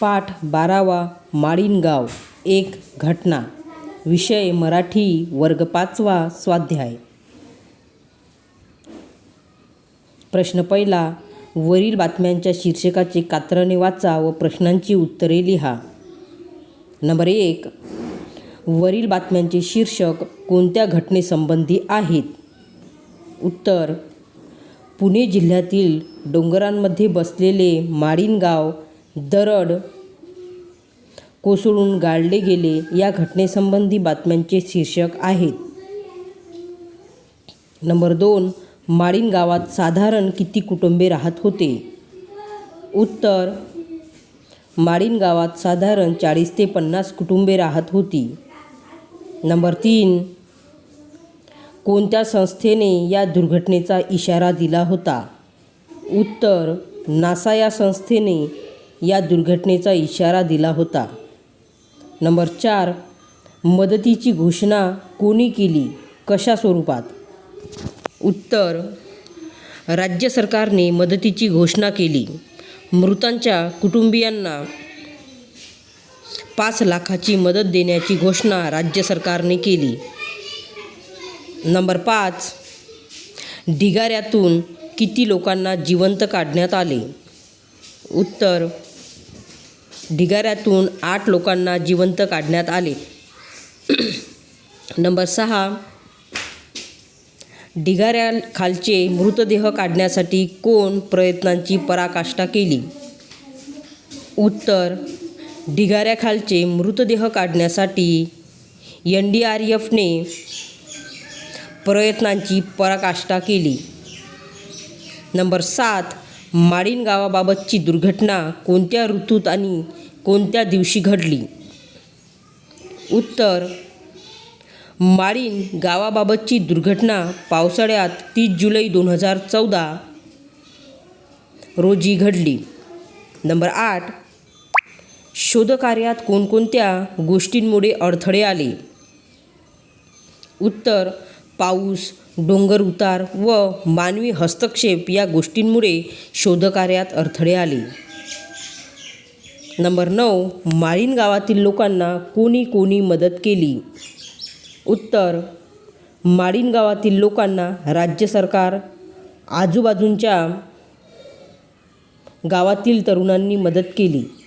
पाठ बारावा माळीनगाव एक घटना. विषय मराठी वर्ग पाचवा स्वाध्याय. प्रश्न पहिला वरील बातम्यांच्या शीर्षकाचे कात्रणे वाचा व प्रश्नांची उत्तरे लिहा. नंबर एक वरील बातम्यांचे शीर्षक कोणत्या घटनेसंबंधी आहेत? उत्तर पुणे जिल्ह्यातील डोंगरांमध्ये बसलेले माळीण गाव दरड कोसळून गाळले गेले या घटनेसंबंधी बातम्यांचे शीर्षक आहेत. नंबर दोन माळीन गावात साधारण किती कुटुंबे राहत होते? उत्तर माळीन गावात साधारण चाळीस ते पन्नास कुटुंबे राहत होती. नंबर तीन. कोणत्या संस्थेने या दुर्घटनेचा इशारा दिला होता? उत्तर नासा या संस्थेने या दुर्घटनेचा इशारा दिला होता. नंबर चार मदतीची घोषणा कोणी केली? कशा स्वरूपात? उत्तर राज्य सरकारने मदतीची घोषणा केली. मृतांच्या कुटुंबियांना पाच लाखाची मदत देण्याची घोषणा राज्य सरकारने केली. नंबर पाच ढिगाऱ्यातून किती लोकांना जिवंत काढण्यात आले? उत्तर ढिगाऱ्यातून आठ लोकांना जिवंत काढण्यात आले. नंबर सहा ढिगाऱ्याखालचे मृतदेह काढण्यासाठी कोण प्रयत्नांची पराकाष्ठा केली? उत्तर ढिगाऱ्याखालचे मृतदेह काढण्यासाठी एन डी आर एफने प्रयत्नांची पराकाष्ठा केली. नंबर सात माळीन गावाबाबतची दुर्घटना कोणत्या ऋतूत आणि कोणत्या दिवशी घडली? उत्तर माळीन गावाबाबतची दुर्घटना पावसाळ्यात तीस जुलै दोन हजार चौदा रोजी घडली. नंबर आठ शोधकार्यात कोणकोणत्या गोष्टींमुळे अडथळे आले? उत्तर पाऊस डोंगर उतार व मानवी हस्तक्षेप या गोष्टींमुळे शोधकार्यात अडथळे आले. नंबर नऊ माळीन गावातील लोकांना कोणी कोणी मदत केली? उत्तर माळीन गावातील लोकांना राज्य सरकार आजूबाजूंच्या गावातील तरुणांनी मदत केली.